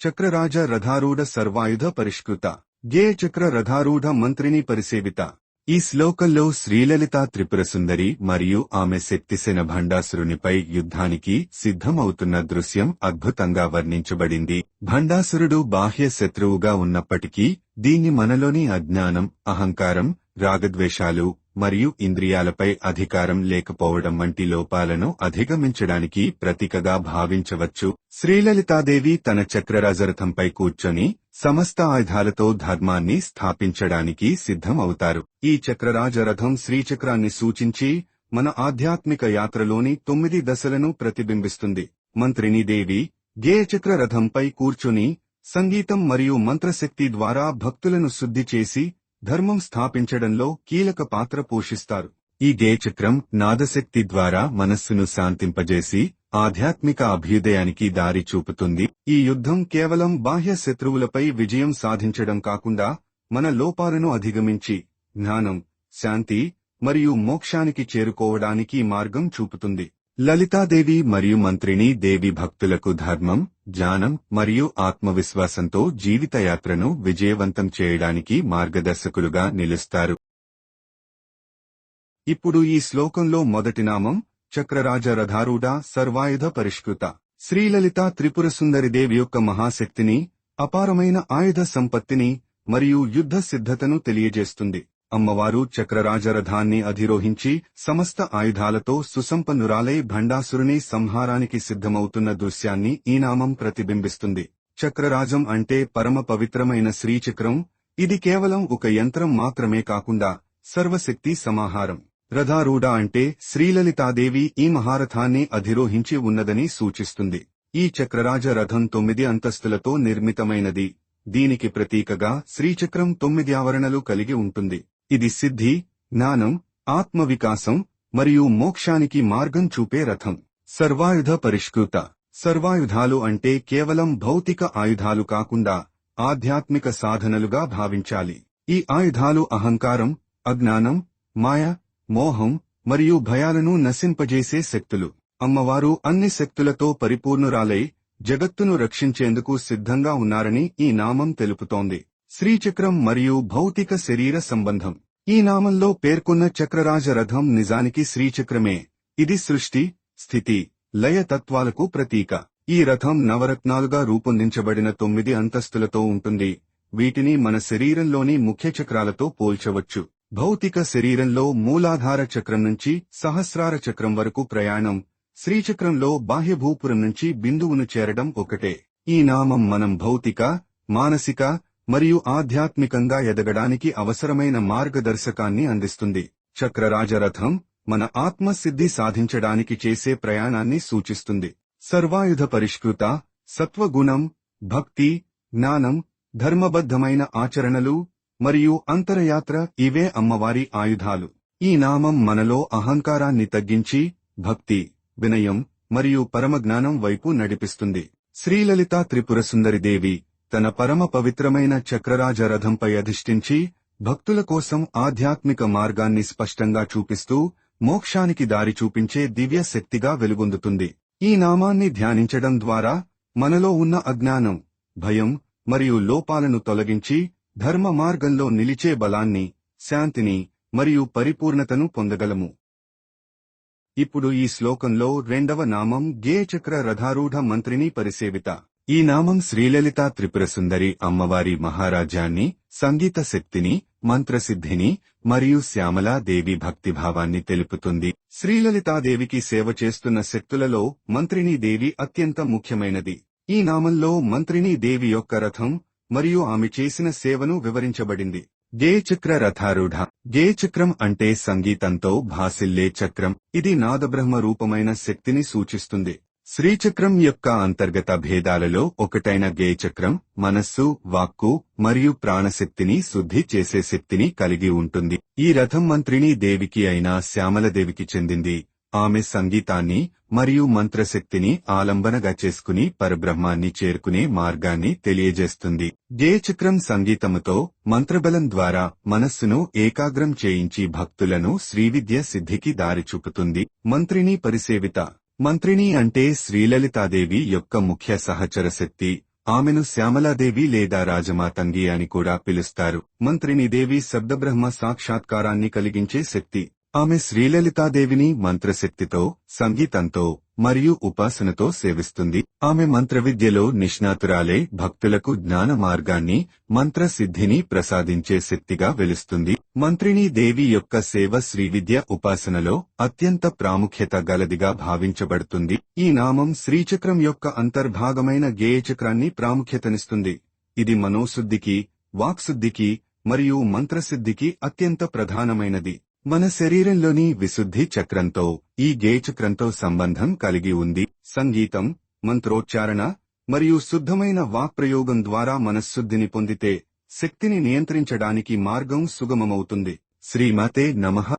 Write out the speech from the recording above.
చక్రరాజ రథారూఢ సర్వాయుధ పరిష్కృత. గే చక్ర రథారూఢ మంత్రిని పరిసేవిత. ఈ శ్లోకంలో శ్రీలలిత త్రిపుర సుందరి మరియు ఆమె శక్తిసేన భండాసురునిపై యుద్ధానికి సిద్ధమవుతున్న దృశ్యం అద్భుతంగా వర్ణించబడింది. భండాసురుడు బాహ్య శత్రువుగా ఉన్నప్పటికీ దీన్ని మనలోని అజ్ఞానం అహంకారం రాగద్వేషాలు మరియు ఇంద్రియాలపై అధికారం లేకపోవడం వంటి లోపాలను అధిగమించడానికి ప్రతీకగా భావించవచ్చు. శ్రీలలితాదేవి తన చక్రరాజరథంపై కూర్చొని సమస్త ఆయుధాలతో ధర్మాన్ని స్థాపించడానికి సిద్ధమవుతారు. ఈ చక్రరాజరథం శ్రీచక్రాన్ని సూచించి మన ఆధ్యాత్మిక యాత్రలోని తొమ్మిది దశలను ప్రతిబింబిస్తుంది. మంత్రిని దేవి గేయచక్ర రథంపై కూర్చుని సంగీతం మరియు మంత్రశక్తి ద్వారా భక్తులను శుద్ధి చేసి ధర్మం స్థాపించడంలో కీలక పాత్ర పోషిస్తారు. ఈ గేయచక్రం నాదశక్తి ద్వారా మనస్సును శాంతింపజేసి ఆధ్యాత్మిక అభ్యుదయానికి దారి చూపుతుంది. ఈ యుద్ధం కేవలం బాహ్య శత్రువులపై విజయం సాధించడం కాకుండా మన లోపాలను అధిగమించి జ్ఞానం శాంతి మరియు మోక్షానికి చేరుకోవడానికి మార్గం చూపుతుంది. లలితాదేవి మరియు మంత్రిని దేవి భక్తులకు ధర్మం జ్ఞానం మరియు ఆత్మవిశ్వాసంతో జీవితయాత్రను విజయవంతం చేయడానికి మార్గదర్శకులుగా నిలుస్తారు. ఇప్పుడు ఈ శ్లోకంలో మొదటి నామం చక్రరాజ రథారూఢ సర్వాయుధ పరిష్కృత. శ్రీలలిత త్రిపుర సుందరిదేవి యొక్క మహాశక్తిని అపారమైన ఆయుధ సంపత్తిని మరియు యుద్ధ సిద్ధతను తెలియజేస్తుంది. అమ్మవారు చక్రరాజరథాన్ని అధిరోహించి సమస్త ఆయుధాలతో సుసంపన్నురాలై భండాసురుని సంహారానికి సిద్ధమవుతున్న దృశ్యాన్ని ఈ నామం ప్రతిబింబిస్తుంది. చక్రరాజం అంటే పరమ పవిత్రమైన శ్రీచక్రం. ఇది కేవలం ఒక యంత్రం మాత్రమే కాకుండా సర్వశక్తి సమాహారం. రథారూఢ అంటే శ్రీలలితాదేవి ఈ మహారథాన్ని అధిరోహించి ఉన్నదని సూచిస్తుంది. ఈ చక్రరాజ రథం తొమ్మిది అంతస్తులతో నిర్మితమైనది. దీనికి ప్రతీకగా శ్రీచక్రం తొమ్మిది ఆవరణలు కలిగి ఉంటుంది. ఇది సిద్ధి జ్ఞానం ఆత్మవికాసం మరియు మోక్షానికి మార్గం చూపే రథం. సర్వాయుధ పరిష్కృత. సర్వాయుధాలు అంటే కేవలం భౌతిక ఆయుధాలు కాకుండా ఆధ్యాత్మిక సాధనలుగా భావించాలి. ఈ ఆయుధాలు అహంకారం అజ్ఞానం మాయ మోహం మరియు భయాలను నశింపజేసే శక్తులు. అమ్మవారు అన్ని శక్తులతో పరిపూర్ణురాలై జగత్తును రక్షించేందుకు సిద్ధంగా ఉన్నారని ఈ నామం తెలుపుతోంది. శ్రీచక్రం మరియు భౌతిక శరీర సంబంధం. ఈ నామంలో పేర్కొన్న చక్రరాజ రథం నిజానికి శ్రీచక్రమే. ఇది సృష్టి స్థితి లయ తత్వాలకు ప్రతీక. ఈ రథం నవరత్నాలుగా రూపొందించబడిన తొమ్మిది అంతస్తులతో ఉంటుంది. వీటిని మన శరీరంలోని ముఖ్య చక్రాలతో పోల్చవచ్చు. భౌతిక శరీరంలో మూలాధార చక్రం నుంచి సహస్రార చక్రం వరకు ప్రయాణం. శ్రీచక్రంలో బాహ్యభూపురం నుంచి బిందువును చేరడం ఒకటే. ఈ నామం మనం భౌతిక మానసిక మరియు ఆధ్యాత్మికంగా ఎదగడానికి అవసరమైన మార్గదర్శకాన్ని అందిస్తుంది. చక్రరాజరథం మన ఆత్మసిద్ధి సాధించడానికి చేసే ప్రయాణాన్ని సూచిస్తుంది. సర్వాయుధ పరిష్కృత సత్వగుణం భక్తి జ్ఞానం ధర్మబద్ధమైన ఆచరణలు మరియు అంతరయాత్ర ఇవే అమ్మవారి ఆయుధాలు. ఈ నామం మనలో అహంకారాన్ని తగ్గించి భక్తి వినయం మరియు పరమజ్ఞానం వైపు నడిపిస్తుంది. శ్రీలలిత త్రిపుర సుందరిదేవి తన పరమ పవిత్రమైన చక్రరాజ రథంపై అధిష్ఠించి భక్తుల కోసం ఆధ్యాత్మిక మార్గాన్ని స్పష్టంగా చూపిస్తూ మోక్షానికి దారి చూపించే దివ్య శక్తిగా వెలుగొందుతుంది. ఈ నామాన్ని ధ్యానించడం ద్వారా మనలో ఉన్న అజ్ఞానం భయం మరియు లోపాలను తొలగించి ధర్మ మార్గంలో నిలిచే బలాన్ని శాంతిని మరియు పరిపూర్ణతను పొందగలము. ఇప్పుడు ఈ శ్లోకంలో రెండవ నామం గేయచక్ర రథారూఢ మంత్రిని పరిసేవిత. ఈ నామం శ్రీలలితా త్రిపుర సుందరి అమ్మవారి మహారాజ్యాన్ని సంగీత శక్తిని మంత్రసిద్ధిని మరియు శ్యామలా దేవి భక్తిభావాన్ని తెలుపుతుంది. శ్రీలలితాదేవికి సేవ చేస్తున్న శక్తులలో మంత్రిని దేవి అత్యంత ముఖ్యమైనది. ఈ నామంలో మంత్రిని దేవి యొక్క రథం మరియు ఆమె చేసిన సేవను వివరించబడింది. గేచక్ర రథారూఢ. గేచక్రం అంటే సంగీతంతో భాసిల్లే చక్రం. ఇది నాదబ్రహ్మ రూపమైన శక్తిని సూచిస్తుంది. శ్రీచక్రం యొక్క అంతర్గత భేదాలలో ఒకటైన గేయచక్రం మనస్సు వాక్కు మరియు ప్రాణశక్తిని శుద్ధి చేసే శక్తిని కలిగి ఉంటుంది. ఈ రథం మంత్రిని దేవికి అయిన శ్యామలదేవికి చెందింది. ఆమె సంగీతాన్ని మరియు మంత్రశక్తిని ఆలంబనగా చేసుకుని పరబ్రహ్మాన్ని చేరుకునే మార్గాన్ని తెలియజేస్తుంది. గేయచక్రం సంగీతముతో మంత్రబలం ద్వారా మనస్సును ఏకాగ్రం చేయించి భక్తులను శ్రీవిద్య సిద్ధికి దారి చూపుతుంది మంత్రిని పరిసేవిత మంత్రిని అంటే శ్రీలలితాదేవి యొక్క ముఖ్య సహచర శక్తి ఆమెను శ్యామలాదేవి లేదా రాజమాతంగి అని కూడా పిలుస్తారు. మంత్రిని దేవి శబ్దబ్రహ్మ సాక్షాత్కారాన్ని కలిగించే శక్తి. ఆమె శ్రీలలితాదేవిని మంత్రశక్తితో సంగీతంతో మరియు ఉపాసనతో సేవిస్తుంది. ఆమె మంత్ర విద్యలో నిష్ణాతురాలే భక్తులకు జ్ఞాన మార్గాన్ని మంత్ర సిద్ధిని ప్రసాదించే శక్తిగా వెలుస్తుంది. మంత్రిని దేవి యొక్క సేవ శ్రీ విద్య ఉపాసనలో అత్యంత ప్రాముఖ్యత గలదిగా భావించబడుతుంది. ఈ నామం శ్రీచక్రం యొక్క అంతర్భాగమైన గేయచక్రాన్ని ప్రాముఖ్యతనిస్తుంది. ఇది మనోశుద్ధికి వాక్శుద్ధికి మరియు మంత్రసిద్ధికి అత్యంత ప్రధానమైనది. మన శరీరంలోని విశుద్ధి చక్రంతో ఈ గేయచక్రంతో సంబంధం కలిగి ఉంది. సంగీతం మంత్రోచ్చారణ మరియు శుద్ధమైన వాక్ప్రయోగం ద్వారా మనశ్శుద్ధిని పొందితే శక్తిని నియంత్రించడానికి మార్గం సుగమమవుతుంది. శ్రీమతే నమః.